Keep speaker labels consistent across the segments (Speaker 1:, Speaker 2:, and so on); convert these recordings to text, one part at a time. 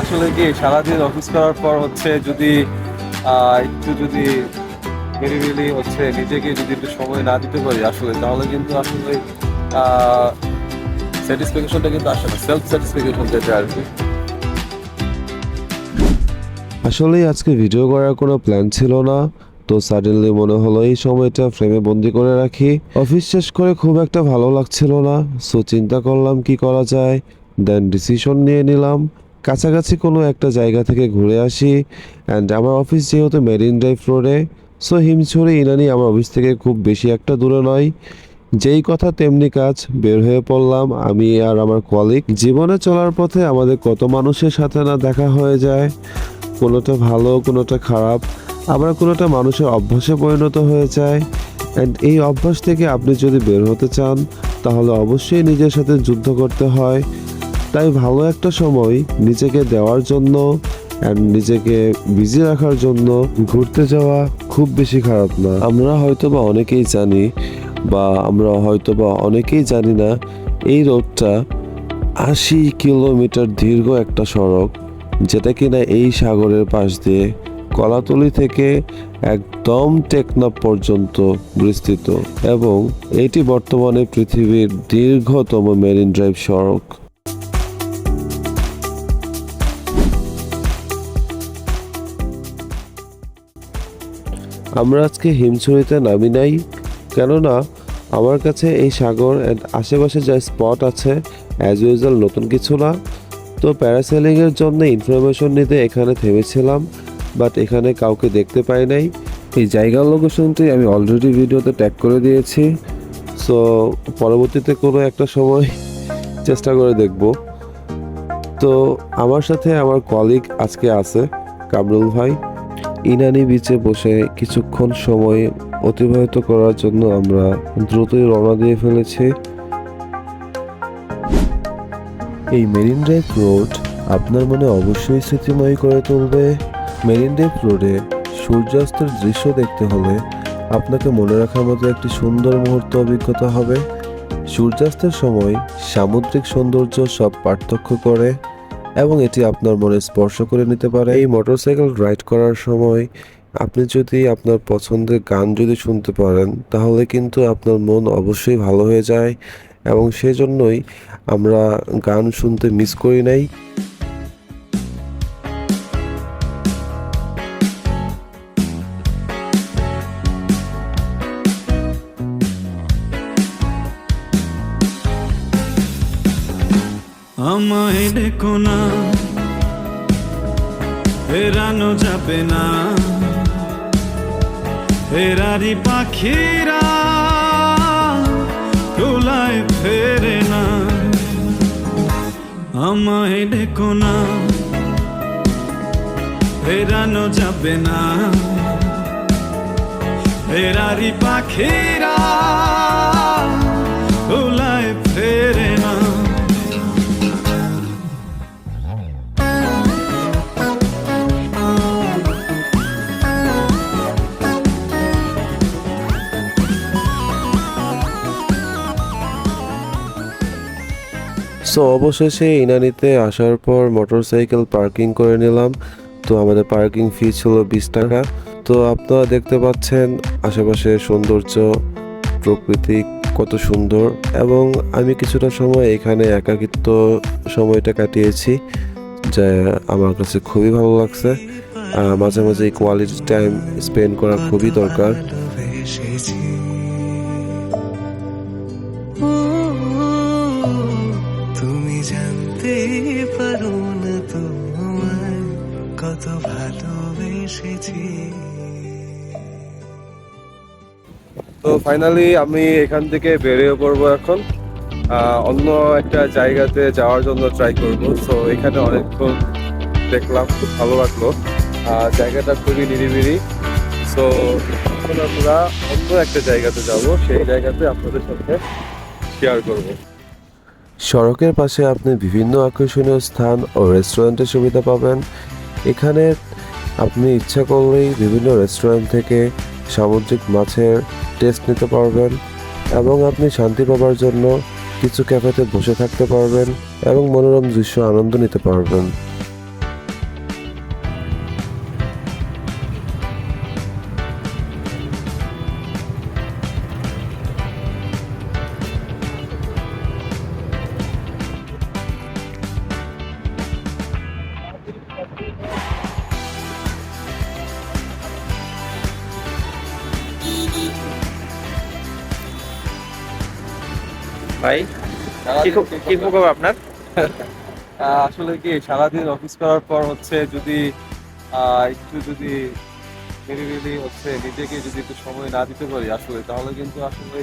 Speaker 1: আসলে কি, সারাদিন অফিস করার পর হচ্ছে যদি একটু যদি নিরিবিলি হচ্ছে নিজেকে যদি একটু সময় না দিতে পারি আসলে, তাহলে কিন্তু আসলে স্যাটিসফ্যাকশনটা কিন্তু আসে না সেলফ স্যাটিসফ্যাকশন যেটা আর কি।
Speaker 2: আসলেই আজকে ভিডিও করার কোনো প্ল্যান ছিল না, তো সাডেনলি মনে হলো এই সময়টা ফ্রেমে বন্দি করে রাখি। অফিস শেষ করে খুব একটা ভালো লাগছিল না সো চিন্তা করলাম কি করা যায় দেন ডিসিশন নিয়ে নিলাম। কাছাকাছি কোনো একটা জায়গা থেকে ঘুরে আসি অ্যান্ড আমার অফিস যেহেতু মেরিন ড্রাইভ রোডে সো হিমছড়ি, ইনানি আমার অফিস থেকে খুব বেশি একটা দূরে নয়। যেই কথা তেমনি কাজ, বের হয়ে পড়লাম, আমি আর আমার কলিগ জীবনে চলার পথে আমাদের কত মানুষের সাথে না দেখা হয়ে যায়, কোনোটা ভালো, কোনোটা খারাপ, আবার কোনোটা মানুষের অভ্যাসে পরিণত হয়ে যায়। অ্যান্ড এই অভ্যাস থেকে আপনি যদি বের হতে চান, তাহলে অবশ্যই নিজের সাথে যুদ্ধ করতে হয় তাই ভালো একটা সময় নিজেকে দেওয়ার জন্য অ্যান্ড নিজেকে বিজি রাখার জন্য ঘুরতে যাওয়া খুব বেশি খারাপ না। আমরা হয়তো বা অনেকেই জানি বা আমরা হয়তো বা অনেকেই জানি না, এই রোডটা আশি কিলোমিটার দীর্ঘ একটা সড়ক, যেটা কিনা এই সাগরের পাশ দিয়ে কলাতলি থেকে একদম টেকনাফ পর্যন্ত বিস্তৃত এবং এটি বর্তমানে পৃথিবীর দীর্ঘতম মেরিন ড্রাইভ সড়ক। আমরা আজকে হিমছড়িতে নামি নাই, কেননা আমার কাছে এই সাগর and আশেপাশে যা স্পট আছে অ্যাজ ইউজুয়াল নতুন কিছু না। তো প্যারাসেলিংয়ের জন্য ইনফরমেশন নিতে এখানে থেমেছিলাম বাট এখানে কাউকে দেখতে পাই নাই। এই জায়গার লোকেশনটি আমি অলরেডি ভিডিওতে ট্যাগ করে দিয়েছি। সো পরবর্তীতে কোনো একটা সময় চেষ্টা করে দেখব। তো আমার সাথে আমার কলিগ আজকে আছে, কামরুল ভাই। ইনানি বিচে বসে কিছুক্ষণ সময় অতিবাহিত করার জন্য আমরা দ্রুতই রওনা দিয়ে ফেলেছি। এই মেরিন ড্রাইভ রোড আপনার মনে অবশ্যই স্মৃতিময় করে তুলবে। মেরিন ড্রাইভ রোডে সূর্যাস্তের দৃশ্য দেখতে হলে আপনাকে মনে রাখার মতো একটি সুন্দর মুহূর্ত অভিজ্ঞতা হবে। সূর্যাস্তের সময় সামুদ্রিক সৌন্দর্য সব পার্থক্য করে। এবং এটি আপনার মনে স্পর্শ করে নিতে পারে। এই মোটরসাইকেল রাইড করার সময় আপনি যদি আপনার পছন্দের গান যদি শুনতে পারেন, তাহলে কিন্তু আপনার মন অবশ্যই ভালো হয়ে যায় এবং সেজন্যই আমরা গান শুনতে মিস করি নাই।
Speaker 3: আমায় দেখো না, ফেরানো যাবে না। ফেরারি পাখিরা তোলায় ফেরে না। আমায় দেখো না, ফেরানো যাবে না। ফেরারি পাখিরা
Speaker 2: সো অবশেষে ইনানিতে আসার পর মোটরসাইকেল পার্কিং করে নিলাম। তো আমাদের পার্কিং ফি ছিল বিশ টাকা। তো আপনারা দেখতে পাচ্ছেন আশেপাশে সৌন্দর্য, প্রকৃতি কত সুন্দর। এবং আমি কিছুটা সময় এখানে একাকিত্ব সময়টা কাটিয়েছি, যা আমার কাছে খুবই ভালো লাগছে। মাঝে মাঝে এই কোয়ালিটি টাইম স্পেন্ড করা খুবই দরকার।
Speaker 3: পারো না তোমায়, কত ভালোবেসেছি।
Speaker 1: তো ফাইনালি আমি এখান থেকে বেরিয়ে পড়ব এখন। অন্য একটা জায়গাতে যাওয়ার জন্য ট্রাই করব। সো এখানে অনেকক্ষণ দেখলাম, খুব ভালো লাগল। জায়গাটা খুবই নিরিবিলি। সো এখন আমরা অন্য একটা জায়গাতে যাব। সেই জায়গাতে আপনাদের সাথে শেয়ার করব।
Speaker 2: সড়কের পাশে আপনি বিভিন্ন আকর্ষণীয় স্থান ও রেস্টুরেন্টের সুবিধা পাবেন। এখানে আপনি ইচ্ছা করলেই বিভিন্ন রেস্টুরেন্ট থেকে সামুদ্রিক মাছের টেস্ট নিতে পারবেন এবং আপনি শান্তি পাবার জন্য কিছু ক্যাফেতে বসে থাকতে পারবেন এবং মনোরম দৃশ্য, আনন্দ নিতে পারবেন।
Speaker 4: ভাই কি খবর আপনার?
Speaker 1: আসলে কি সারাদিন অফিস করার পর হচ্ছে যদি একটু যদি নিরিবিলি হচ্ছে নিজেকে যদি একটু সময় না দিতে পারি আসলে তাহলে কিন্তু আসলে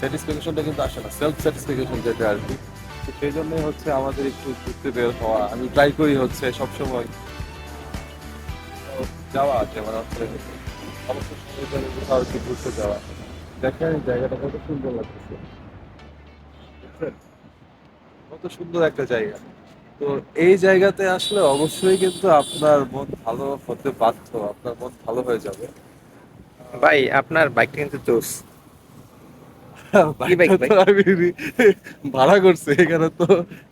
Speaker 1: স্যাটিসফ্যাকশনটা কিন্তু আসে না সেলফ স্যাটিসফ্যাকশন যেটা আর কি। তো সেই জন্যই হচ্ছে আমাদের একটু ঘুরতে বের হওয়া আমি ট্রাই করি হচ্ছে সবসময়। যাওয়া যেমন হচ্ছে অবসর সময় কোথাও একটু ঘুরতে যাওয়া। দেখেন জায়গাটা কত সুন্দর লাগতেছে। কত সুন্দর একটা জায়গা। তো এই জায়গাতে আসলে অবশ্যই কিন্তু আপনার মন ভালো হতে বাধ্য আপনার মন ভালো হয়ে যাবে।
Speaker 4: ভাই আপনার বাইকটা কিন্তু জোস।
Speaker 1: ভাড়া করছে এখানে তো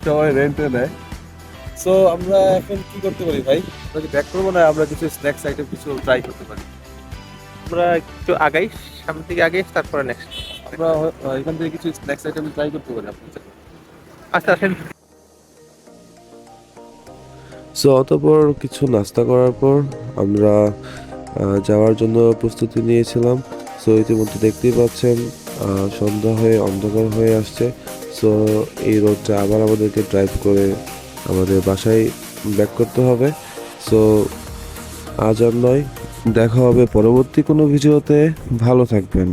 Speaker 1: সবাই রেন্টে নেয়। সো আমরা এখন কি করতে পারি ভাই? ব্যাক করব না আমরা কিছু স্ন্যাক্স আইটেম কিছু ট্রাই করতে পারি?
Speaker 4: আমরা একটু আগাই সামনের দিকে আগে তারপরে নেক্সট
Speaker 1: আমরা এখান থেকে কিছু স্ন্যাক্স আইটেম ট্রাই করতে পারি
Speaker 4: আচ্ছা আসেন।
Speaker 2: সো অতপর কিছু নাস্তা করার পর আমরা যাওয়ার জন্য প্রস্তুতি নিয়েছিলাম। সো ইতিমধ্যে দেখতেই পাচ্ছেন আহ, সন্ধ্যা হয়ে অন্ধকার হয়ে আসছে। সো এই রোডটা আবার আমাদেরকে ড্রাইভ করে আমাদের বাসায় ব্যাক করতে হবে। সো আজ আর নয় দেখা হবে পরবর্তী কোনো ভিডিওতে। ভালো থাকবেন।